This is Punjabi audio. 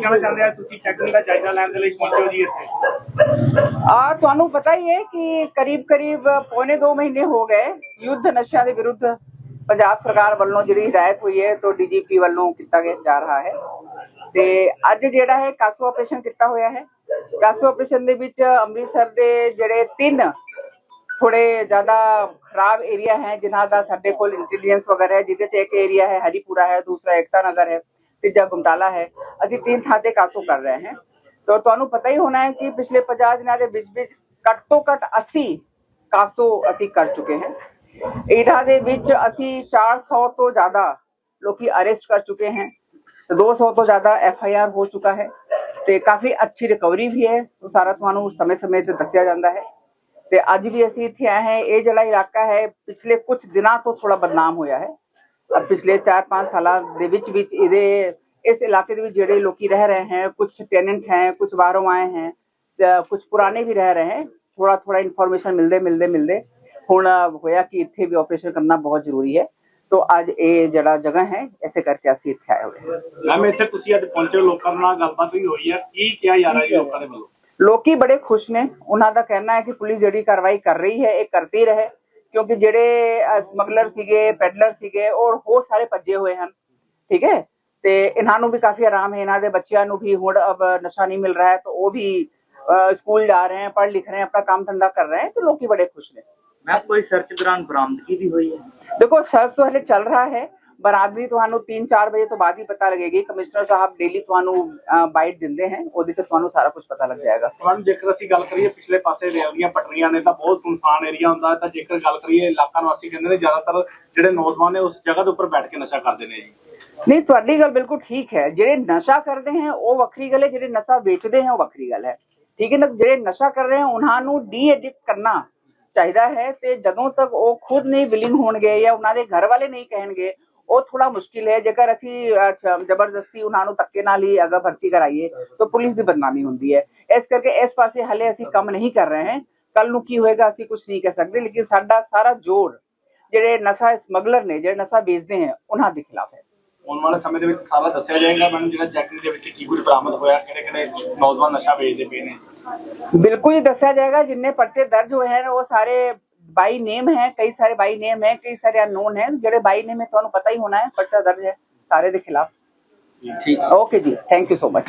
ਕਹਿਣਾ ਚਾਹੁੰਦੇ ਆ? ਤੁਸੀਂ ਚੈਕਿੰਗ ਦਾ ਜਾਇਜ਼ਾ ਲੈਣ ਦੇ ਲਈ ਪਹੁੰਚੇ ਜੀ ਇੱਥੇ। ਆ, ਤੁਹਾਨੂੰ ਪਤਾ ਹੀ ਹੈ ਕਿ ਕਰੀਬ ਕਰੀਬ ਪੌਣੇ 2 ਮਹੀਨੇ ਹੋ ਗਏ ਯੁੱਧ ਨਸ਼ਿਆਂ ਦੇ ਵਿਰੁੱਧ ਪੰਜਾਬ ਸਰਕਾਰ ਵੱਲੋਂ ਜਿਹੜੀ ਹਦਾਇਤ ਹੋਈ ਹੈ, ਤੋਂ ਡੀਜੀਪੀ ਵੱਲੋਂ ਕੀਤਾ ਗਿਆ ਜਾ ਰਿਹਾ ਹੈ। ਤੇ ਅੱਜ ਜਿਹੜਾ ਹੈ, ਕਾਸੋ ਆਪਰੇਸ਼ਨ ਕੀਤਾ ਹੋਇਆ ਹੈ। ਕਾਸੋ ਆਪਰੇਸ਼ਨ ਦੇ ਵਿੱਚ ਅੰਮ੍ਰਿਤਸਰ ਦੇ ਜਿਹੜੇ ਤਿੰਨ ਥੋੜੇ ਜ਼ਿਆਦਾ ਖਰਾਬ ਏਰੀਆ ਹੈ, ਜਿਨ੍ਹਾਂ ਦਾ ਸਾਡੇ ਕੋਲ ਇੰਟੈਲੀਜੈਂਸ ਵਗੈਰਾ ਹੈ, ਜਿਹਦੇ ਚ ਇੱਕ ਏਰੀਆ ਹੈ ਹਰੀਪੁਰਾ ਹੈ, ਦੂਸਰਾ ਏਕਤਾ ਨਗਰ ਹੈ। ਤੀਜਾ ਗੁਮਟਾਲਾ ਹੈ ਅਸੀਂ ਤਿੰਨ ਥਾਂ ਤੇ ਕਾਸੋ ਕਰ ਰਹੇ ਹਾਂ ਤਾਂ ਤੁਹਾਨੂੰ ਪਤਾ ਹੀ ਹੋਣਾ ਹੈ ਕਿ ਪਿਛਲੇ 50 ਦਿਨਾਂ ਦੇ ਵਿੱਚ ਵਿੱਚ ਘੱਟ ਤੋਂ ਘੱਟ 80 ਕਾਸੋ ਅਸੀਂ ਕਰ ਚੁੱਕੇ ਹਾਂ ਇਹਨਾਂ ਦੇ ਵਿੱਚ ਅਸੀਂ 400 ਤੋਂ ਜ਼ਿਆਦਾ ਲੋਕੀ ਅਰੈਸਟ ਕਰ ਚੁੱਕੇ हैं। ਤੇ 200 ਤੋਂ ਜ਼ਿਆਦਾ ਐਫ ਆਈ ਆਰ ਹੋ ਚੁੱਕਾ ਹੈ ਤੇ ਕਾਫੀ ਅੱਛੀ ਰਿਕਵਰੀ ਵੀ ਹੈ ਉਹ ਸਾਰਾ ਤੁਹਾਨੂੰ ਸਮੇਂ-ਸਮੇਂ ਤੇ ਦੱਸਿਆ ਜਾਂਦਾ ਹੈ ਤੇ ਅੱਜ ਵੀ ਅਸੀਂ ਇੱਥੇ ਆਏ ਹਾਂ ਇਹ ਜਿਹੜਾ ਇਲਾਕਾ ਹੈ ਪਿਛਲੇ ਕੁਝ ਦਿਨਾਂ ਤੋਂ ਥੋੜਾ ਬਦਨਾਮ ਹੋਇਆ ਹੈ ਔਰ ਪਿਛਲੇ 4-5 ਸਾਲਾਂ ਦੇ ਵਿੱਚ ਵਿੱਚ ਇਹਦੇ ਇਸ ਇਲਾਕੇ ਦੇ ਵਿੱਚ ਜਿਹੜੇ ਲੋਕੀ ਰਹਿ ਰਹੇ ਹੈ ਕੁਝ ਟੈਨੈਂਟ ਹੈ ਕੁਝ ਬਾਹਰੋਂ ਆਏ ਹੈ ਕੁਝ ਪੁਰਾਣੇ ਵੀ ਰਹਿ ਰਹੇ ਹੈ ਥੋੜਾ ਥੋੜਾ ਇਨਫੋਰਮੇਸ਼ਨ ਮਿਲਦੇ ਮਿਲਦੇ ਮਿਲਦੇ। ਹੁਣ ਹੋਇਆ ਕਿ ਇੱਥੇ ਵੀ ਆਪਰੇਸ਼ਨ ਕਰਨਾ ਬਹੁਤ ਜ਼ਰੂਰੀ ਹੈ। ਤੋਂ ਅੱਜ ਇਹ ਜਿਹੜਾ ਜਗ੍ਹਾ ਹੈ ਐਸੇ ਕਰਕੇ ਅਸੀਂ ਇੱਥੇ ਆਏ ਹੋਏ ਹਾਂ। ਮੈਮ ਇੱਥੇ ਤੁਸੀਂ ਅੱਜ ਪਹੁੰਚੇ ਲੋਕਾਂ ਨਾਲ ਗੱਲਬਾਤ ਵੀ ਹੋਈ ਹੈ। ਕੀ ਕਿਹਾ ਜਾ ਰਿਹਾ ਲੋਕਾਂ ਦੇ ਵੱਲੋਂ? ਲੋਕੀ ਬੜੇ ਖੁਸ਼ ਨੇ। ਉਹਨਾਂ ਦਾ ਕਹਿਣਾ ਹੈ ਕਿ ਪੁਲਿਸ ਜਿਹੜੀ ਕਾਰਵਾਈ ਕਰ ਰਹੀ ਹੈ ਇਹ ਕਰਦੀ ਰਹੇ। ਕਿਉਂਕਿ ਜਿਹੜੇ ਸਮਗਲਰ ਸੀਗੇ ਪੈਡਲਰ ਸੀਗੇ ਔਰ ਹੋਰ ਸਾਰੇ ਭੱਜੇ ਹੋਏ ਹਨ ਠੀਕ ਹੈ? ਤੇ ਇਹਨਾਂ ਨੂੰ ਵੀ ਕਾਫੀ ਆਰਾਮ ਹੈ ਇਹਨਾਂ ਦੇ ਬੱਚਿਆਂ ਨੂੰ ਵੀ ਹੁਣ ਅਬ ਨਸ਼ਾ ਨਹੀਂ ਮਿਲ ਰਿਹਾ ਹੈ ਤਾਂ ਉਹ ਵੀ ਸਕੂਲ ਜਾ ਰਹੇ ਹਨ ਪੜ੍ਹ ਲਿਖ ਰਹੇ ਹਨ ਆਪਣਾ ਕੰਮ ਧੰਦਾ ਕਰ ਰਹੇ ਹਨ ਤੇ ਲੋਕੀ ਬੜੇ ਖੁਸ਼ ਨੇ। ਮੈਂ ਕੋਈ ਸਰਚ ਦੌਰਾਨ ਬਰਾਮਦਗੀ ਵੀ ਹੋਈ ਹੈ? ਦੇਖੋ ਸਰਚ तो ਹਲੇ ਚੱਲ ਰਿਹਾ ਹੈ ਬਰਾਦਰੀ ਤੁਹਾਨੂੰ 3-4 ਵਜੇ ਤੋਂ ਬਾਅਦ ਹੀ ਪਤਾ ਲੱਗੇਗੀ। ਕਮਿਸ਼ਨਰ ਸਾਹਿਬ ਡੇਲੀ ਤੁਹਾਨੂੰ ਬਾਈਟ ਦਿੰਦੇ ਹਨ ਉਹਦੇ ਚ ਤੁਹਾਨੂੰ ਸਾਰਾ ਕੁਝ ਪਤਾ ਲੱਗ ਜਾਏਗਾ। ਮੈਮ ਜੇਕਰ ਅਸੀਂ ਗੱਲ ਕਰੀਏ ਪਿਛਲੇ ਪਾਸੇ ਰੇਲ ਦੀਆਂ ਪਟੜੀਆਂ ਨੇ ਤਾਂ ਬਹੁਤ ਸੁਨਸਾਨ ਏਰੀਆ ਹੁੰਦਾ ਤਾਂ ਜੇਕਰ ਗੱਲ ਕਰੀਏ ਇਲਾਕਾ ਨਿਵਾਸੀ ਕਹਿੰਦੇ ਨੇ ਜ਼ਿਆਦਾਤਰ ਜਿਹੜੇ ਨੌਜਵਾਨ ਨੇ ਉਸ ਜਗ੍ਹਾ ਦੇ ਉੱਪਰ ਬੈਠ ਕੇ ਨਸ਼ਾ ਕਰਦੇ ਨੇ ਜੀ। ਨਹੀਂ ਤੁਹਾਡੀ ਗੱਲ ਬਿਲਕੁਲ ਠੀਕ ਹੈ। ਜਿਹੜੇ ਨਸ਼ਾ ਕਰਦੇ ਹਨ ਉਹ ਵੱਖਰੀ ਗੱਲ ਹੈ। ਜਿਹੜੇ ਨਸ਼ਾ ਵੇਚਦੇ ਹਨ ਉਹ ਵੱਖਰੀ ਗੱਲ ਹੈ। ਠੀਕ ਹੈ ਨਾ? ਜਿਹੜੇ ਨਸ਼ਾ ਕਰ ਰਹੇ ਹਨ ਉਹਨਾਂ ਨੂੰ ਡੀ ਐਡਿਕਟ ਕਰਨਾ ਚਾਹੀਦਾ ਹੈ ਤੇ ਜਦੋਂ ਤੱਕ ਉਹ ਖੁਦ ਨਹੀਂ ਵਿਲਿੰਗ ਹੋਣਗੇ ਜਾਂ ਉਹਨਾਂ ਦੇ ਘਰ ਵਾਲੇ ਨਹੀਂ ਕਹਿਣਗੇ ਉਹ ਥੋੜਾ ਮੁਸ਼ਕਿਲ ਹੈ। ਜੇਕਰ ਅਸੀਂ ਜ਼ਬਰਦਸਤੀ ਉਹਨਾਂ ਨੂੰ ਤੱਕੇ ਨਾਲ ਹੀ ਅਗਰ ਭਰਤੀ ਕਰਾਈਏ ਤਾਂ ਪੁਲਿਸ ਦੀ ਬਦਨਾਮੀ ਹੁੰਦੀ ਹੈ। ਇਸ ਕਰਕੇ ਇਸ ਪਾਸੇ ਹਲੇ ਅਸੀਂ ਕੰਮ ਨਹੀਂ ਕਰ ਰਹੇ। ਹਾਂ ਕੱਲ ਨੂੰ ਕੀ ਹੋਏਗਾ ਅਸੀਂ ਕੁਝ ਨਹੀਂ ਕਹਿ ਸਕਦੇ ਲੇਕਿਨ ਸਾਡਾ ਸਾਰਾ ਜ਼ੋਰ ਜਿਹੜੇ ਨਸ਼ਾ ਸਮਗਲਰ ਨੇ ਜਿਹੜੇ ਨਸ਼ਾ ਵੇਚਦੇ ਹਨ ਉਹਨਾਂ ਦੇ ਖਿਲਾਫ ਹੈ। ਆਉਣ ਵਾਲੇ ਸਮੇਂ ਦੇ ਵਿੱਚ ਸਾਰਾ ਦੱਸਿਆ ਜਾਏਗਾ ਮੈਨੂੰ ਜਿਹੜਾ ਚੈਕਿੰਗ ਦੇ ਵਿੱਚ ਕੀ ਕੁਝ ਬਰਾਮਦ ਹੋਇਆ ਕਿਹੜੇ ਕਿਹੜੇ ਨੌਜਵਾਨ ਨਸ਼ਾ ਵੇਚਦੇ ਪਏ ਨੇ। ਬਿਲਕੁਲ ਹੀ ਦੱਸਿਆ ਜਾਏਗਾ ਜਿੰਨੇ ਪਰਚੇ ਦਰਜ ਹੋਏ ਹਨ ਉਹ ਸਾਰੇ ਬਾਈ ਨੇਮ ਹੈ ਕਈ ਸਾਰੇ ਬਾਈ ਨੇਮ ਹੈ ਕਈ ਸਾਰੇ ਅਨਨੋਨ ਹੈ ਜਿਹੜੇ ਬਾਈ ਨੇਮ ਹੈ ਤੁਹਾਨੂੰ ਪਤਾ ਹੀ ਹੋਣਾ ਹੈ ਪਰਚਾ ਦਰਜ ਹੈ ਸਾਰੇ ਦੇ ਖਿਲਾਫ। ਠੀਕ ਓਕੇ ਜੀ ਥੈਂਕ ਯੂ ਸੋ ਮਚ